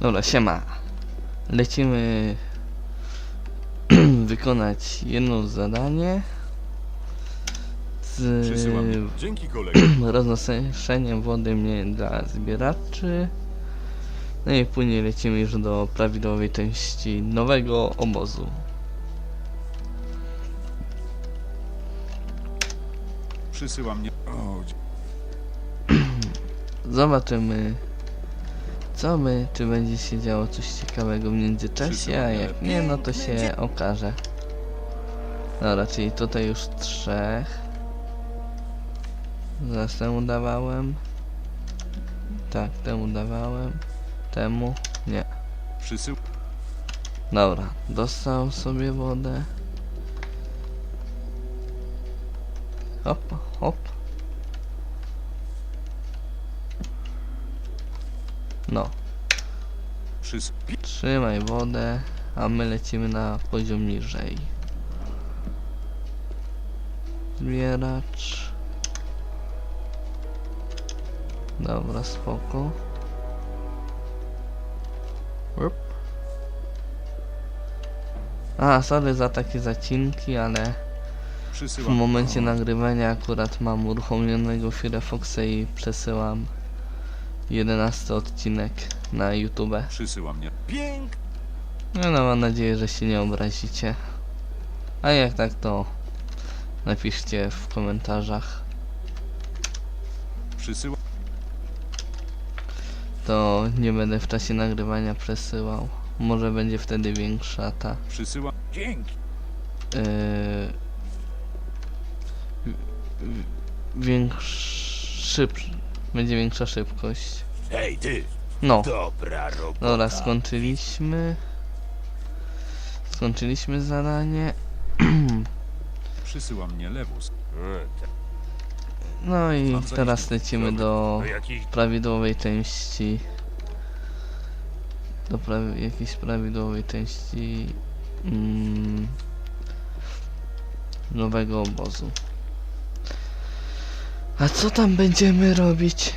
Dobra, siema. Lecimy wykonać jedno zadanie z Przesyłam. Dzięki roznoszeniem wody mnie dla zbieraczy. No i później lecimy już do prawidłowej części nowego obozu. Przysyła mnie. O, Zobaczymy co my, czy będzie się działo coś ciekawego w międzyczasie, a jak nie, no to się okaże. Dobra, czyli tutaj już trzech. Zaraz temu dawałem. Tak, temu dawałem. Temu, nie. przysył. Dobra, dostał sobie wodę. Hop, hop. No, trzymaj wodę, a my lecimy na poziom niżej. Zbieracz. Dobra, spoko. Up. A, sorry za takie zacinki, ale w momencie nagrywania akurat mam uruchomionego Firefoxa i przesyłam 11 odcinek na YouTube. Przysyła mnie. Pięk. No, no mam nadzieję, że się nie obrazicie. A jak tak, to napiszcie w komentarzach. Przysyła. To nie będę w czasie nagrywania przesyłał. Może będzie wtedy większa ta Przysyła. Dzięki. yy, większy, będzie większa szybkość. Hej ty, No, dobra robota. dobra, skończyliśmy. Skończyliśmy zadanie. Przysyła mnie lewus. No i teraz lecimy do jakiś prawidłowej części. Do prawi jakiejś prawidłowej części mm, nowego obozu. A co tam będziemy robić?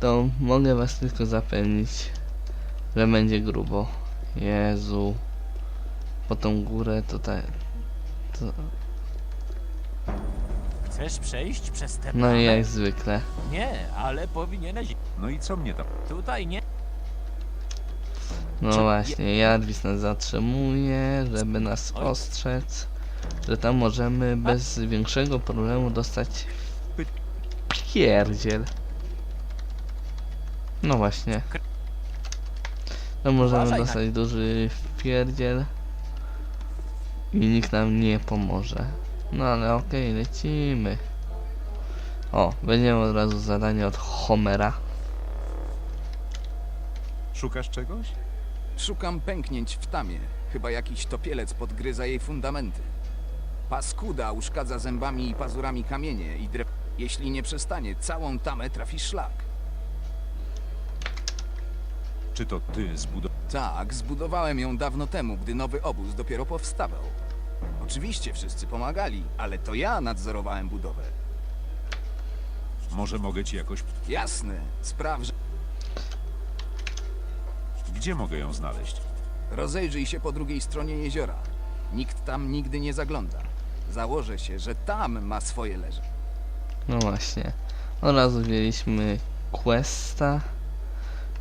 To mogę was tylko zapewnić, że będzie grubo. Jezu. Po tą górę to tak. To, Chcesz przejść przez te no i jak zwykle. Nie, ale powinieneś... No i co mnie tam? Tutaj nie... No Czy- właśnie, Jadwis nas zatrzymuje, żeby nas ostrzec, że tam możemy bez większego problemu dostać pierdziel. No właśnie. To możemy dostać duży pierdziel i nikt nam nie pomoże. No ale okej, lecimy. O, będziemy od razu zadanie od Homera. Szukasz czegoś? Szukam pęknięć w tamie. Chyba jakiś topielec podgryza jej fundamenty. Paskuda uszkadza zębami i pazurami kamienie i drew... Jeśli nie przestanie, całą tamę trafi szlak. Czy to ty zbudowałeś? Tak, zbudowałem ją dawno temu, gdy nowy obóz dopiero powstawał. Oczywiście wszyscy pomagali, ale to ja nadzorowałem budowę. Może mogę ci jakoś. Jasne, spraw, że... Gdzie mogę ją znaleźć? Rozejrzyj się po drugiej stronie jeziora. Nikt tam nigdy nie zagląda. Założę się, że tam ma swoje leże. No właśnie. Od razu wzięliśmy questa,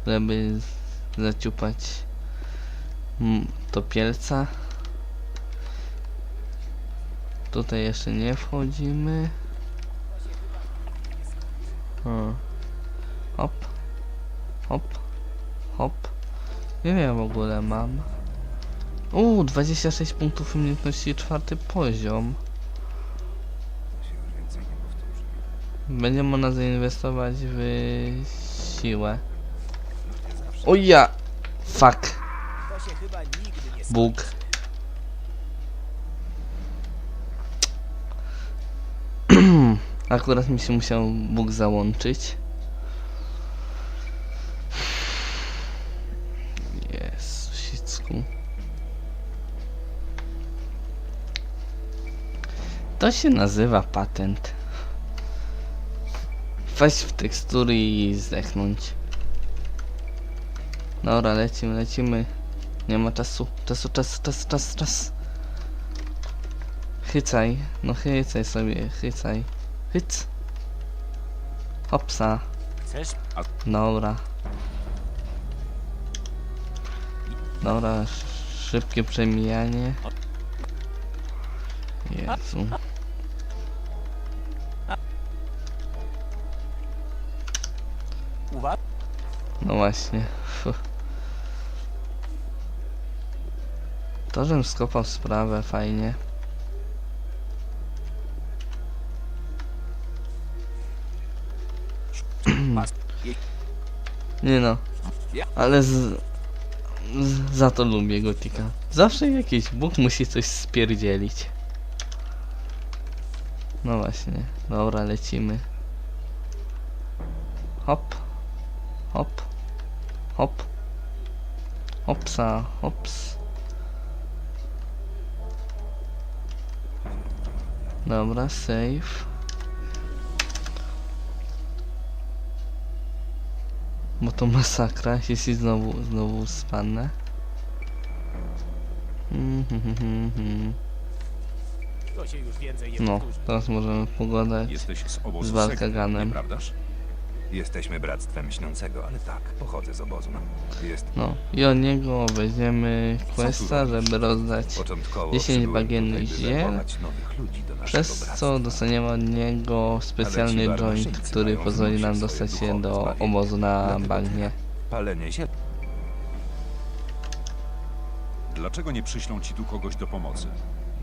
żeby zaciupać mm, topielca. Tutaj jeszcze nie wchodzimy. O. Hop. Hop. Hop. Ile ja w ogóle mam? Uuu, 26 punktów umiejętności, czwarty poziom. Będzie można zainwestować w siłę. O ja! Fuck. Bóg. Akurat mi się musiał Bóg załączyć. Jesusicku. To się nazywa patent. Wejść w tekstury i zdechnąć. Dobra, lecimy, lecimy. Nie ma czasu, czasu, czas, czas, czas, czas. Chycaj, no chycaj sobie, chycaj. Hyc. Hopsa. Chcesz? Dobra. Dobra, sz- szybkie przemijanie. Jezu. No właśnie. To, żem skopał sprawę, fajnie. Nie no. Ale z, z, za to lubię Gotika. Zawsze jakiś Bóg musi coś spierdzielić. No właśnie. Dobra, lecimy. Hop. Hop. Hop. Hopsa. Hops. Dobra, save. Bo to masakra, jeśli znowu, znowu spadnę. To się już więcej nie No, teraz możemy pogadać. Z obozu Jesteśmy bractwem śniącego, ale tak, pochodzę z obozu. Jest No, i od niego weźmiemy questa, żeby rozdać, początkowo 10 przybyłem bagiennych tutaj, by ziel, nowych ludzi do naszego przez bractwa. co dostaniemy od niego specjalny Ale ci joint, barbarzyńcy który mają pozwoli nam swoje dostać się do obozu na Dlatego bagnie. Palenie ziel. Dlaczego nie przyślą ci tu kogoś do pomocy?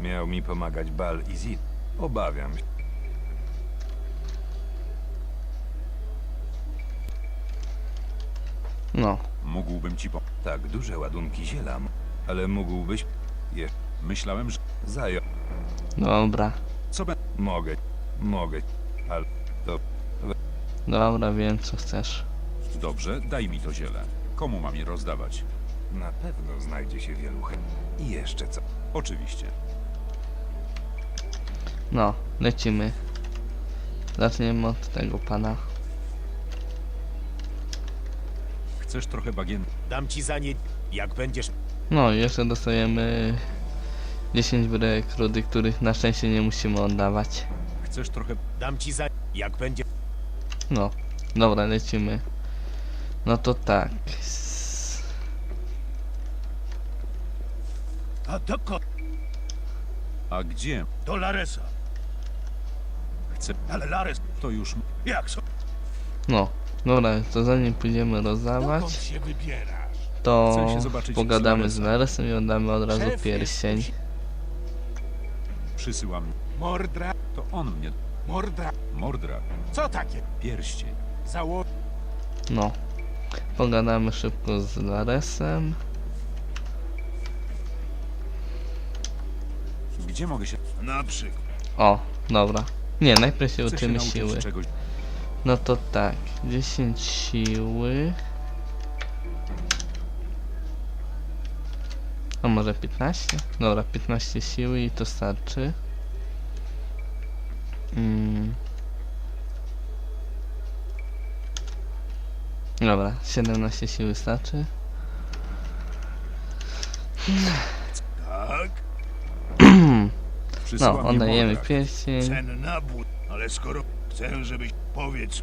Miał mi pomagać Bal i Zid. Obawiam się. No, Mógłbym ci pomóc. Tak duże ładunki zielam, ale mógłbyś... Je... Myślałem, że... Zajął. dobra, Co be... Mogę. Mogę. Ale... To... dobra, wiem co chcesz. Dobrze, daj mi to ziele. Komu mam je rozdawać? Na pewno znajdzie się wielu chętnych. I jeszcze co? Oczywiście. No, lecimy. Zaczniemy od tego pana. Chcesz trochę bagien... Dam ci za nie, jak będziesz. No i jeszcze dostajemy 10 bryłek rudy, których na szczęście nie musimy oddawać. Chcesz trochę... Dam ci za, jak będzie. No, dobra, lecimy. No to tak. S- A dokąd? A gdzie? Do Laresa. Chcę... Ale Lares, To już... jak so? No, dobra, to zanim pójdziemy rozdawać, to pogadamy z. Laresem i oddamy od razu pierścień. Przysyłam... Mordra, To on mnie... mordra. Mordra. Co takie? Pierścień. Zało... No, pogadamy szybko z Laresem. Gdzie mogę się... Na przykład. O, dobra. Nie, najpierw się uczymy siły. czegoś... No to tak, 10 siły. A może 15? Dobra, 15 siły i to starczy. Mm. Dobra, 17 siły starczy. Tak, No, oddajemy pierścień. Ale skoro chcę, żebyś powiedz,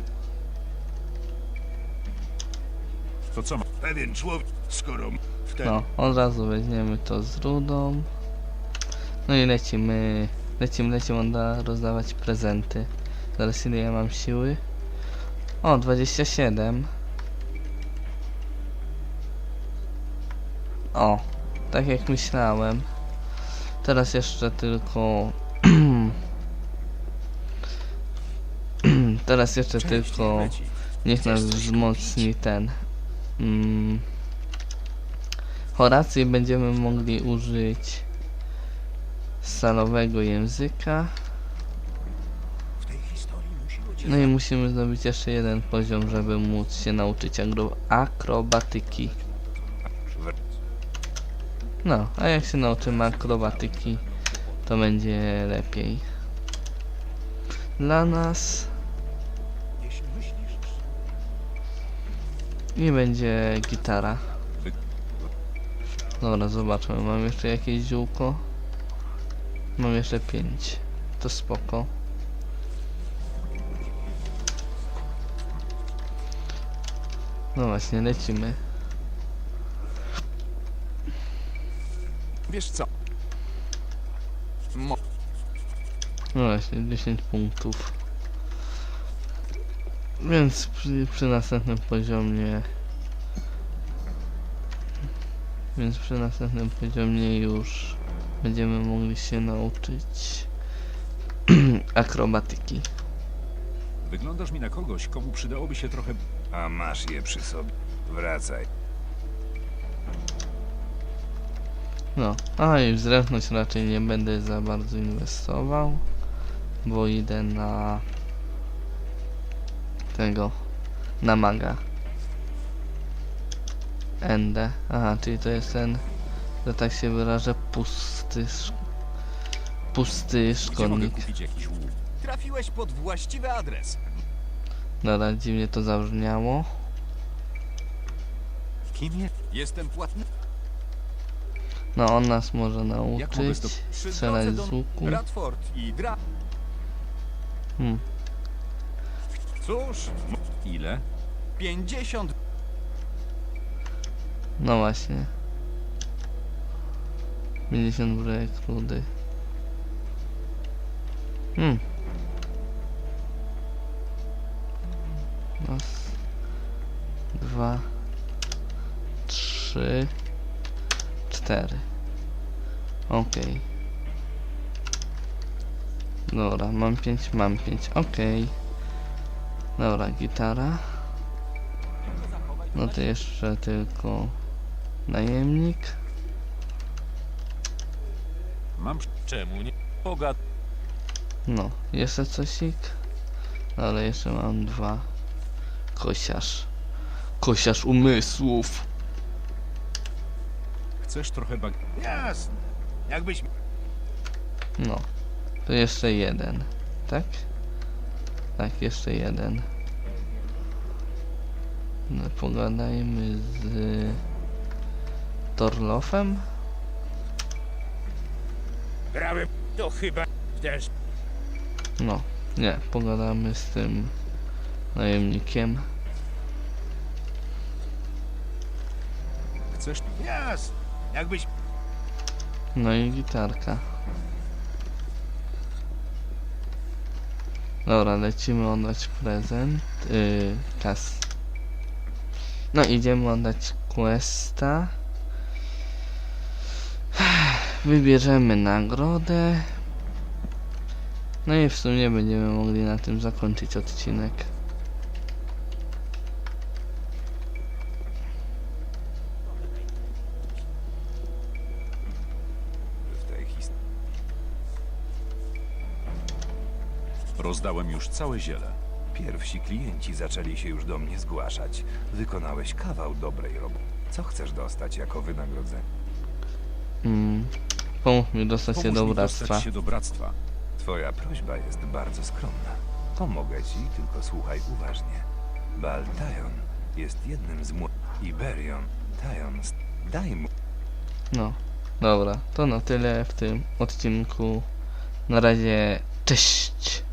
To co pewien człowiek, skoro wtedy No, od razu weźmiemy to z rudą. No i lecimy, lecimy, lecimy, on da rozdawać prezenty. Zaraz ile ja mam siły? O, 27. O, tak jak myślałem. Teraz jeszcze tylko... Teraz jeszcze tylko... Niech nas wzmocni ten. Mm, Horacji będziemy mogli użyć salowego języka. No i musimy zrobić jeszcze jeden poziom, żeby móc się nauczyć akrobatyki. No, a jak się nauczymy akrobatyki, to będzie lepiej. Dla nas I będzie gitara. Dobra, zobaczmy. Mam jeszcze jakieś ziółko? Mam jeszcze pięć. To spoko. No właśnie, lecimy. Wiesz co? Mo No właśnie, 10 punktów. Więc przy, przy następnym poziomie... Więc przy następnym poziomie już będziemy mogli się nauczyć akrobatyki. Wyglądasz mi na kogoś, komu przydałoby się trochę... A masz je przy sobie. Wracaj. No, a i w zręczność raczej nie będę za bardzo inwestował, bo idę na tego, na maga. Endę. Aha, czyli to jest ten, że tak się wyrażę, pusty, sz... pusty szkodnik. trafiłeś pod właściwy adres. Dobra, dziwnie to zabrzmiało. Kim jest? Jestem płatny. No, on nas może nauczyć strzelać z łuku. Hmm. Cóż, Ile? 50 No właśnie. 50 brek rudy. Hmm. Raz, dwa, trzy, cztery. Okej. Dobra, mam pięć, mam pięć. Okej. Dobra, gitara. No to jeszcze tylko najemnik. Mam... Czemu nie? Pogad... No, jeszcze cosik. Ale jeszcze mam dwa. Kosiarz. Kosiarz umysłów. Chcesz trochę bag... Jasne. Jakbyś... No. To jeszcze jeden. Tak? Tak, jeszcze jeden. No, pogadajmy z Torlofem. Brałem... To chyba... Też... No, nie, pogadamy z tym najemnikiem. Chcesz... Jasne. Jakbyś... No i gitarka. Dobra, lecimy oddać prezent. Yy, kas. No idziemy oddać questa. Wybierzemy nagrodę. No i w sumie będziemy mogli na tym zakończyć odcinek. Rozdałem już całe ziele. Pierwsi klienci zaczęli się już do mnie zgłaszać. Wykonałeś kawał dobrej roboty. Co chcesz dostać jako wynagrodzenie? Mm. Pomóż mi dostać się Pomóż do mi bractwa. dostać się do bractwa. Twoja prośba jest bardzo skromna. Pomogę ci, tylko słuchaj uważnie. Bal Tajon jest jednym z młodych. Iberion Tajon. Daj mu. No, dobra, to na tyle w tym odcinku. Na razie, cześć!